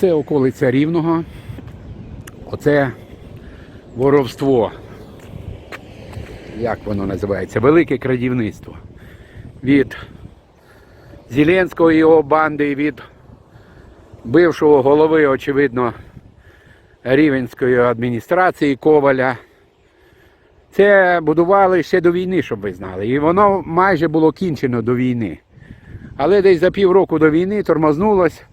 Це околиця Рівного. Оце воровство. Як воно називається? Велике крадівництво. Від Зеленського і його банди, від бившого голови, очевидно, Рівенської адміністрації Коваля. Це будували ще до війни, щоб ви знали. І воно майже було кінчено до війни. Але десь за півроку до війни тормознулось.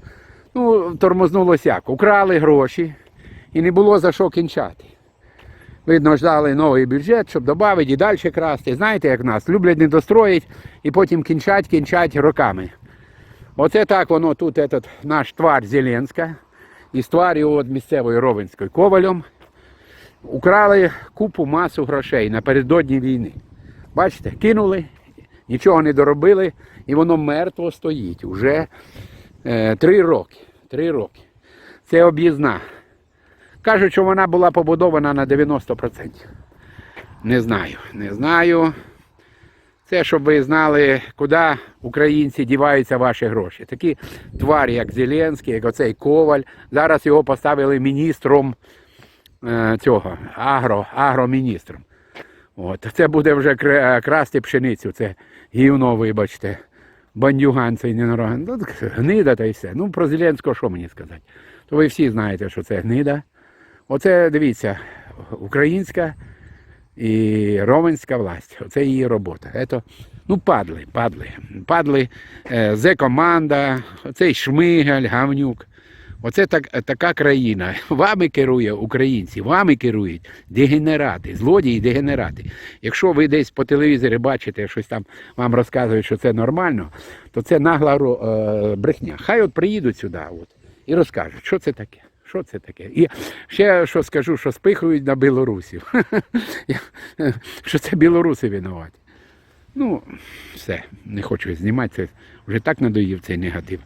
Ну, тормознулось як? Украли гроші і не було за що кінчати. Видно, ждали новий бюджет, щоб додати і далі красти. Знаєте, як нас? Люблять не достроїть і потім кінчать, кінчать роками. Оце так воно тут этот, наш твар Зеленська і твар його от місцевої Ровенської ковалем. Украли купу масу грошей напередодні війни. Бачите, кинули, нічого не доробили, і воно мертво стоїть уже три роки. Три роки. Це об'їзна. Кажуть, що вона була побудована на 90%. Не знаю, не знаю. Це щоб ви знали, куди українці діваються ваші гроші. Такі тварі, як Зеленський, як оцей Коваль. Зараз його поставили міністром е, цього агро, агроміністром. От. Це буде вже красти пшеницю. Це гівно, вибачте. Бандюган цей ненороган. Ну, гнида та й все. Ну, про Зеленського що мені сказати? То ви всі знаєте, що це гнида. Оце дивіться, українська і ровенська власть. Оце її робота. Ето, ну, падли, падли. Падли е, Зе-команда, оцей Шмигаль, Гавнюк. Оце так, така країна. Вами керує українці, вами керують дегенерати, злодії, дегенерати. Якщо ви десь по телевізорі бачите, щось там вам розказують, що це нормально, то це нагла е, брехня. Хай от приїдуть сюди от, і розкажуть, що це таке. Що це таке? І ще що скажу, що спихують на білорусів. що це білоруси винуваті. Ну, все, не хочу знімати, це вже так надоїв цей негатив.